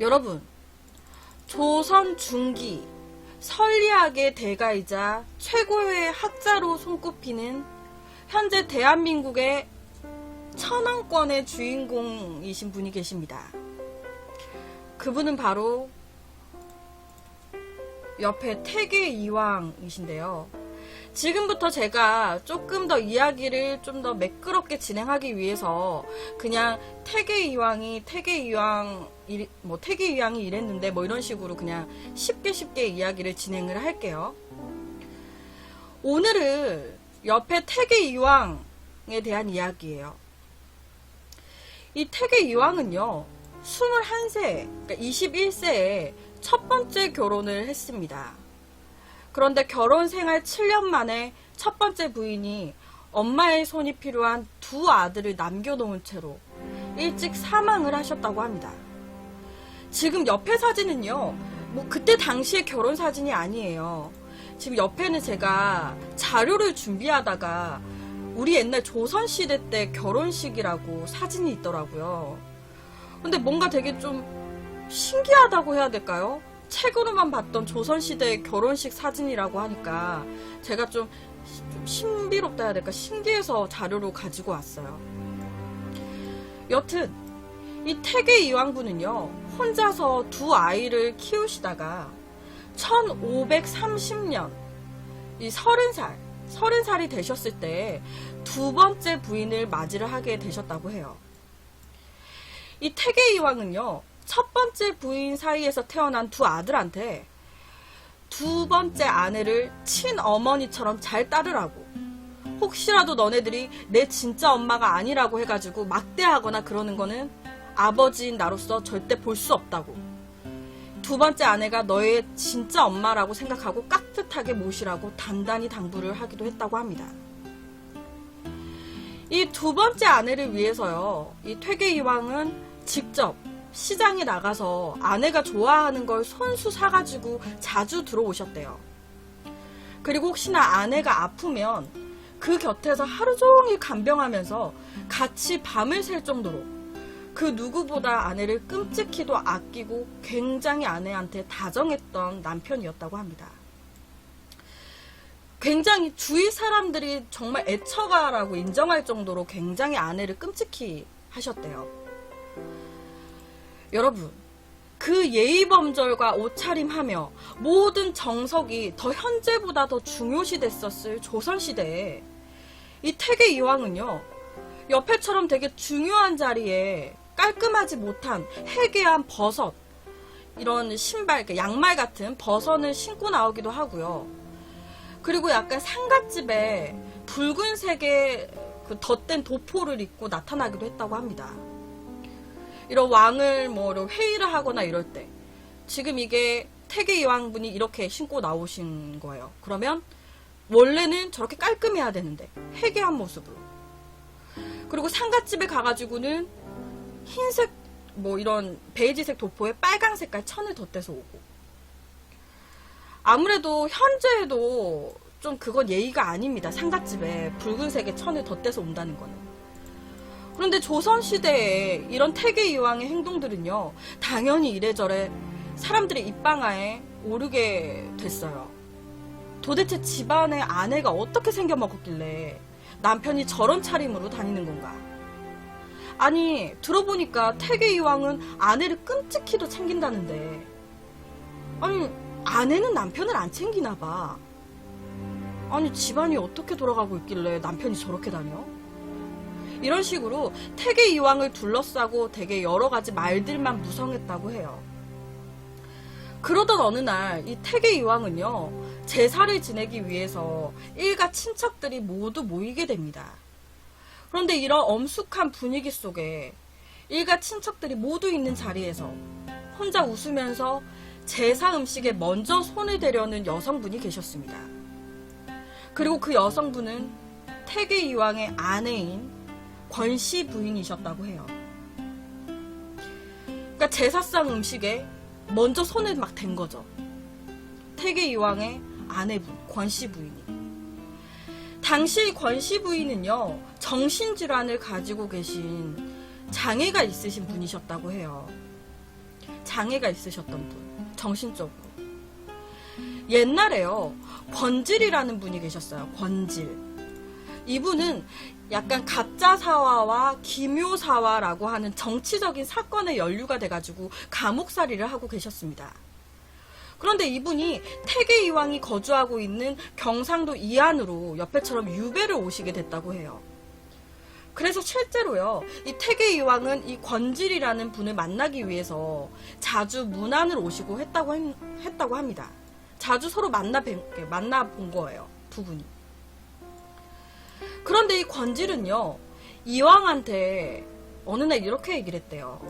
여러분, 조선 중기 선리학의 대가이자 최고의 학자로 손꼽히는 현재 대한민국의 천왕권의 주인공이신 분이 계십니다. 그분은 바로 옆에 태계 이왕이신데요. 지금부터 제가 조금 더 이야기를 좀 더 매끄럽게 진행하기 위해서 그냥 태계 이왕이 태계 이왕 이- 뭐 태계 이왕이 이랬는데 뭐 이런 식으로 그냥 쉽게 쉽게 이야기를 진행을 할게요. 오늘은 옆에 태계 이왕에 대한 이야기예요. 이 태계 이왕은요. 21세, 그러니까 21세에 첫 번째 결혼을 했습니다. 그런데 결혼 생활 7년 만에 첫 번째 부인이 엄마의 손이 필요한 두 아들을 남겨놓은 채로 일찍 사망을 하셨다고 합니다. 지금 옆에 사진은요, 뭐 그때 당시의 결혼 사진이 아니에요. 지금 옆에는 제가 자료를 준비하다가 우리 옛날 조선시대 때 결혼식이라고 사진이 있더라고요. 근데 뭔가 되게 좀 신기하다고 해야 될까요? 책으로만 봤던 조선시대 결혼식 사진이라고 하니까 제가 좀, 시- 좀 신비롭다 해야 될까? 신기해서 자료로 가지고 왔어요. 여튼, 이 태계 이왕부는요, 혼자서 두 아이를 키우시다가 1530년, 이 30살, 30살이 되셨을 때 두 번째 부인을 맞이를 하게 되셨다고 해요. 이 태계 이왕은요, 첫 번째 부인 사이에서 태어난 두 아들한테 두 번째 아내를 친어머니처럼 잘 따르라고. 혹시라도 너네들이 내 진짜 엄마가 아니라고 해가지고 막대하거나 그러는 거는 아버지인 나로서 절대 볼 수 없다고. 두 번째 아내가 너의 진짜 엄마라고 생각하고 깍듯하게 모시라고 단단히 당부를 하기도 했다고 합니다. 이 두 번째 아내를 위해서요, 이 퇴계 이왕은 직접 시장에 나가서 아내가 좋아하는 걸 손수 사가지고 자주 들어오셨대요. 그리고 혹시나 아내가 아프면 그 곁에서 하루 종일 간병하면서 같이 밤을 샐 정도로 그 누구보다 아내를 끔찍히도 아끼고 굉장히 아내한테 다정했던 남편이었다고 합니다. 굉장히 주위 사람들이 정말 애처가라고 인정할 정도로 굉장히 아내를 끔찍히 하셨대요. 여러분, 그 예의범절과 옷차림하며 모든 정석이 더 현재보다 더 중요시 됐었을 조선시대에 이 태계 이왕은요, 옆에처럼 되게 중요한 자리에 깔끔하지 못한 해괴한 버섯, 이런 신발, 그 양말 같은 버섯을 신고 나오기도 하고요. 그리고 약간 상갓집에 붉은색의 그 덧댄 도포를 입고 나타나기도 했다고 합니다. 이런 왕을 뭐 이런 회의를 하거나 이럴 때 지금 이게 태계 이왕분이 이렇게 신고 나오신 거예요. 그러면 원래는 저렇게 깔끔해야 되는데 회개한 모습으로. 그리고 상갓집에 가가지고는 흰색 뭐 이런 베이지색 도포에 빨강 색깔 천을 덧대서 오고. 아무래도 현재에도 좀 그건 예의가 아닙니다. 상갓집에 붉은색의 천을 덧대서 온다는 거는. 그런데 조선시대에 이런 태계 이왕의 행동들은요, 당연히 이래저래 사람들의 입방아에 오르게 됐어요. 도대체 집안에 아내가 어떻게 생겨먹었길래 남편이 저런 차림으로 다니는 건가? 아니, 들어보니까 태계 이왕은 아내를 끔찍히도 챙긴다는데, 아니, 아내는 남편을 안 챙기나 봐. 아니, 집안이 어떻게 돌아가고 있길래 남편이 저렇게 다녀? 이런 식으로 태계 이왕을 둘러싸고 되게 여러 가지 말들만 무성했다고 해요. 그러던 어느 날 이 태계 이왕은요 제사를 지내기 위해서 일가 친척들이 모두 모이게 됩니다. 그런데 이런 엄숙한 분위기 속에 일가 친척들이 모두 있는 자리에서 혼자 웃으면서 제사 음식에 먼저 손을 대려는 여성분이 계셨습니다. 그리고 그 여성분은 태계 이왕의 아내인 권씨 부인이셨다고 해요. 그러니까 제사상 음식에 먼저 손을 막 댄 거죠. 태계 이왕의 아내분, 권씨 부인이. 당시 권씨 부인은요, 정신질환을 가지고 계신 장애가 있으신 분이셨다고 해요. 장애가 있으셨던 분, 정신적으로. 옛날에요, 권질이라는 분이 계셨어요. 권질. 이분은 약간 가짜사화와 기묘사화라고 하는 정치적인 사건에 연루가 돼가지고 감옥살이를 하고 계셨습니다. 그런데 이분이 태계 이왕이 거주하고 있는 경상도 이안으로 옆에처럼 유배를 오시게 됐다고 해요. 그래서 실제로요, 이 태계 이왕은 이 권질이라는 분을 만나기 위해서 자주 문안을 오시고 했다고, 했, 했다고 합니다. 자주 서로 만나, 뵌, 만나 본 거예요, 두 분이. 그런데 이 권질은요, 이왕한테 어느 날 이렇게 얘기를 했대요.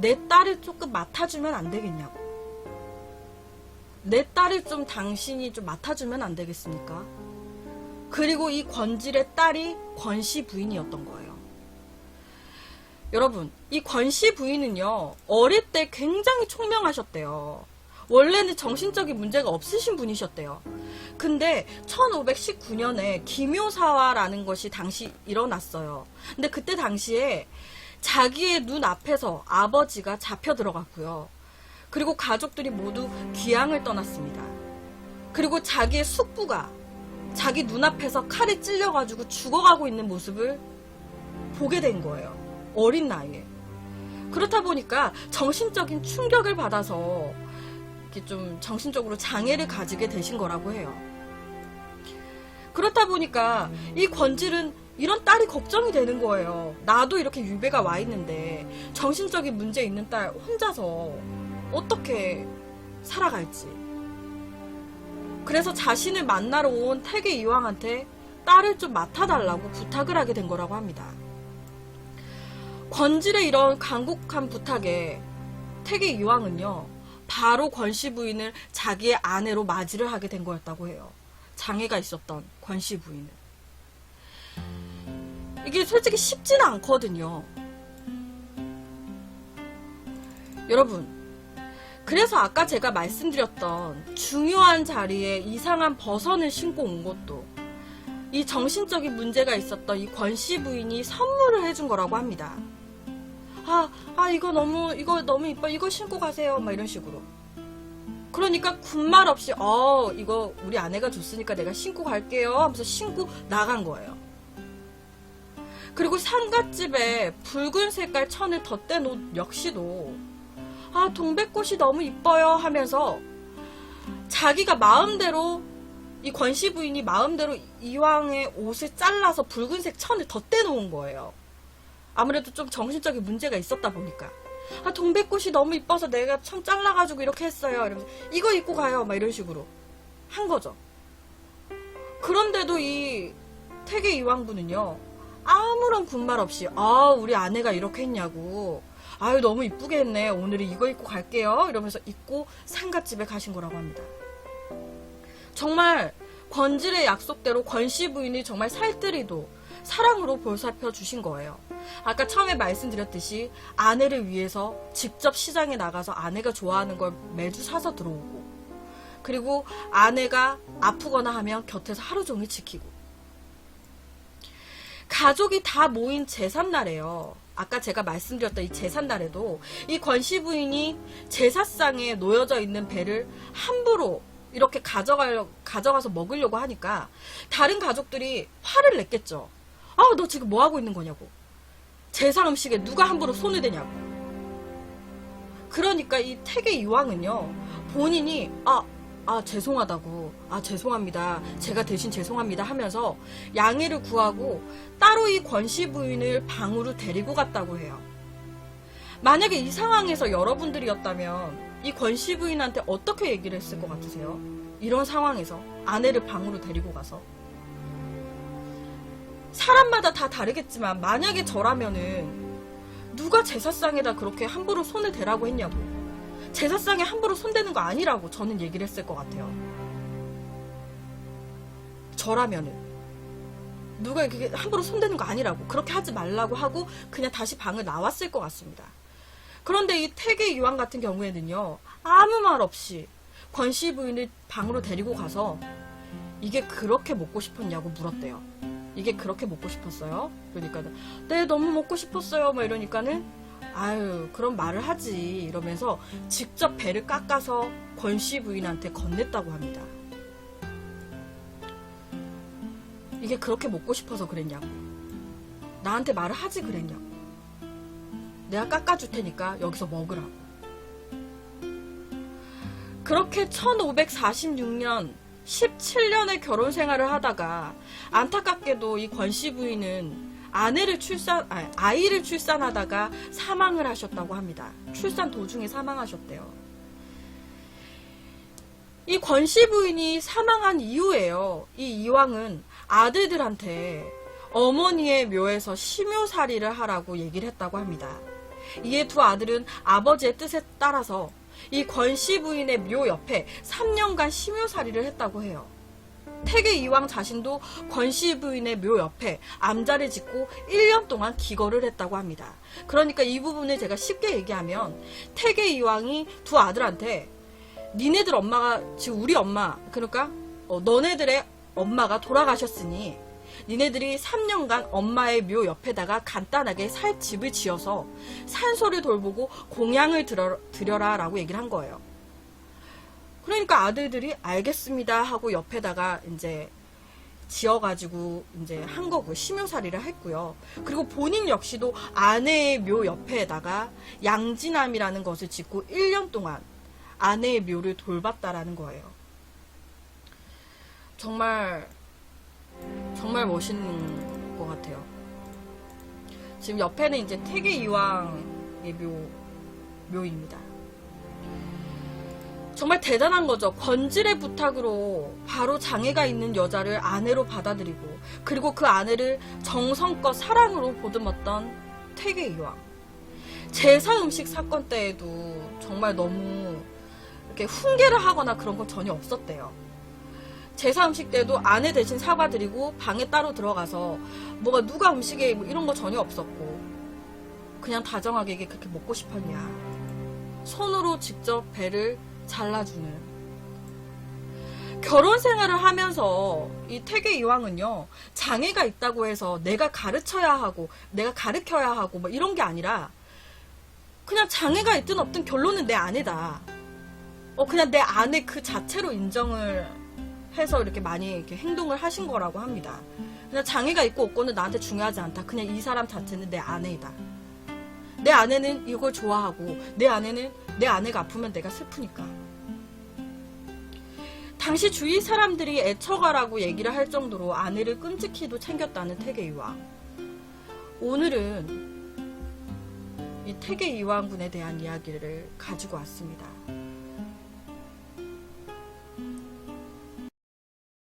내 딸을 조금 맡아주면 안 되겠냐고. 내 딸을 좀 당신이 좀 맡아주면 안 되겠습니까? 그리고 이 권질의 딸이 권씨 부인이었던 거예요. 여러분, 이 권씨 부인은요, 어릴 때 굉장히 총명하셨대요. 원래는 정신적인 문제가 없으신 분이셨대요. 근데 1519년에 기묘사화라는 것이 당시 일어났어요. 근데 그때 당시에 자기의 눈 앞에서 아버지가 잡혀 들어갔고요. 그리고 가족들이 모두 귀향을 떠났습니다. 그리고 자기의 숙부가 자기 눈앞에서 칼에 찔려가지고 죽어가고 있는 모습을 보게 된 거예요. 어린 나이에. 그렇다 보니까 정신적인 충격을 받아서 이렇게 좀 정신적으로 장애를 가지게 되신 거라고 해요. 그렇다 보니까 이 권질은 이런 딸이 걱정이 되는 거예요. 나도 이렇게 유배가 와 있는데 정신적인 문제 있는 딸 혼자서 어떻게 살아갈지. 그래서 자신을 만나러 온 태계 이왕한테 딸을 좀 맡아달라고 부탁을 하게 된 거라고 합니다. 권질의 이런 간곡한 부탁에 태계 이왕은요, 바로 권씨 부인을 자기의 아내로 맞이를 하게 된 거였다고 해요. 장애가 있었던 권씨 부인을. 이게 솔직히 쉽지는 않거든요. 여러분, 그래서 아까 제가 말씀드렸던 중요한 자리에 이상한 버선을 신고 온 것도 이 정신적인 문제가 있었던 이 권 씨 부인이 선물을 해준 거라고 합니다. 아, 아, 이거 너무, 이거 너무 이뻐. 이거 신고 가세요. 막 이런 식으로. 그러니까 군말 없이, 어, 이거 우리 아내가 줬으니까 내가 신고 갈게요. 하면서 신고 나간 거예요. 그리고 상갓집에 붉은 색깔 천을 덧댄 옷 역시도, 아, 동백꽃이 너무 이뻐요. 하면서 자기가 마음대로, 이 권씨 부인이 마음대로 이왕의 옷을 잘라서 붉은색 천을 덧대 놓은 거예요. 아무래도 좀 정신적인 문제가 있었다 보니까. 아, 동백꽃이 너무 이뻐서 내가 참 잘라가지고 이렇게 했어요. 이러면서, 이거 입고 가요. 막 이런 식으로. 한 거죠. 그런데도 이 태계 이왕부는요, 아무런 군말 없이, 아, 우리 아내가 이렇게 했냐고. 아유, 너무 이쁘게 했네. 오늘은 이거 입고 갈게요. 이러면서 입고 상갓집에 가신 거라고 합니다. 정말 권질의 약속대로 권 씨 부인이 정말 살뜰히도 사랑으로 보살펴 주신 거예요. 아까 처음에 말씀드렸듯이 아내를 위해서 직접 시장에 나가서 아내가 좋아하는 걸 매주 사서 들어오고 그리고 아내가 아프거나 하면 곁에서 하루 종일 지키고 가족이 다 모인 제삿날에요. 아까 제가 말씀드렸던 이 제삿날에도 이 권씨 부인이 제사상에 놓여져 있는 배를 함부로 이렇게 가져가, 가져가서 먹으려고 하니까 다른 가족들이 화를 냈겠죠. 아, 너 지금 뭐 하고 있는 거냐고. 제사 음식에 누가 함부로 손을 대냐고. 그러니까 이 태계 이왕은요, 본인이, 아, 아, 죄송하다고. 아, 죄송합니다. 제가 대신 죄송합니다 하면서 양해를 구하고 따로 이 권씨 부인을 방으로 데리고 갔다고 해요. 만약에 이 상황에서 여러분들이었다면 이 권씨 부인한테 어떻게 얘기를 했을 것 같으세요? 이런 상황에서 아내를 방으로 데리고 가서 사람마다 다 다르겠지만 만약에 저라면은 누가 제사상에다 그렇게 함부로 손을 대라고 했냐고. 제사상에 함부로 손대는 거 아니라고 저는 얘기를 했을 것 같아요. 저라면은 누가 이렇게 함부로 손대는 거 아니라고 그렇게 하지 말라고 하고 그냥 다시 방을 나왔을 것 같습니다. 그런데 이 태계 이왕 같은 경우에는요 아무 말 없이 권 씨 부인을 방으로 데리고 가서 이게 그렇게 먹고 싶었냐고 물었대요. 이게 그렇게 먹고 싶었어요? 그러니까 네 너무 먹고 싶었어요. 막 이러니까는 아유 그런 말을 하지 이러면서 직접 배를 깎아서 권 씨 부인한테 건넸다고 합니다. 이게 그렇게 먹고 싶어서 그랬냐고. 나한테 말을 하지 그랬냐고. 내가 깎아줄 테니까 여기서 먹으라고. 그렇게 1546년 17년의 결혼 생활을 하다가 안타깝게도 이 권씨 부인은 아내를 출산, 아니, 아이를 출산하다가 사망을 하셨다고 합니다. 출산 도중에 사망하셨대요. 이 권씨 부인이 사망한 이후에요. 이 이왕은 아들들한테 어머니의 묘에서 심요살이를 하라고 얘기를 했다고 합니다. 이에 두 아들은 아버지의 뜻에 따라서 이 권 씨 부인의 묘 옆에 3년간 심요살이를 했다고 해요. 태계 이왕 자신도 권 씨 부인의 묘 옆에 암자를 짓고 1년 동안 기거를 했다고 합니다. 그러니까 이 부분을 제가 쉽게 얘기하면 태계 이왕이 두 아들한테 니네들 엄마가 지금 우리 엄마 그러니까 어, 너네들의 엄마가 돌아가셨으니 니네들이 3년간 엄마의 묘 옆에다가 간단하게 살 집을 지어서 산소를 돌보고 공양을 들어, 드려라 라고 얘기를 한 거예요. 그러니까 아들들이 알겠습니다 하고 옆에다가 이제 지어가지고 이제 한 거고 심효살이를 했고요. 그리고 본인 역시도 아내의 묘 옆에다가 양진암이라는 것을 짓고 1년 동안 아내의 묘를 돌봤다라는 거예요. 정말 정말 멋있는 것 같아요. 지금 옆에는 이제 태계 이왕의 묘 묘입니다. 정말 대단한 거죠. 권질의 부탁으로 바로 장애가 있는 여자를 아내로 받아들이고 그리고 그 아내를 정성껏 사랑으로 보듬었던 태계 이왕. 제사 음식 사건 때에도 정말 너무 이렇게 훈계를 하거나 그런 건 전혀 없었대요. 제사 음식 때도 아내 대신 사과드리고 방에 따로 들어가서 뭐가 누가 음식에 뭐 이런 거 전혀 없었고 그냥 다정하게 이게 그렇게 먹고 싶었냐. 손으로 직접 배를 잘라주는. 결혼 생활을 하면서 이 태계 이왕은요 장애가 있다고 해서 내가 가르쳐야 하고 내가 가르쳐야 하고 뭐 이런 게 아니라 그냥 장애가 있든 없든 결론은 내 아내다. 어 그냥 내 아내 그 자체로 인정을 해서 이렇게 많이 이렇게 행동을 하신 거라고 합니다. 그냥 장애가 있고 없고는 나한테 중요하지 않다. 그냥 이 사람 자체는 내 아내이다. 내 아내는 이걸 좋아하고 내 아내는 내 아내가 아프면 내가 슬프니까. 당시 주위 사람들이 애처가라고 얘기를 할 정도로 아내를 끔찍히도 챙겼다는 태계 이왕. 오늘은 이 태계 이왕군에 대한 이야기를 가지고 왔습니다.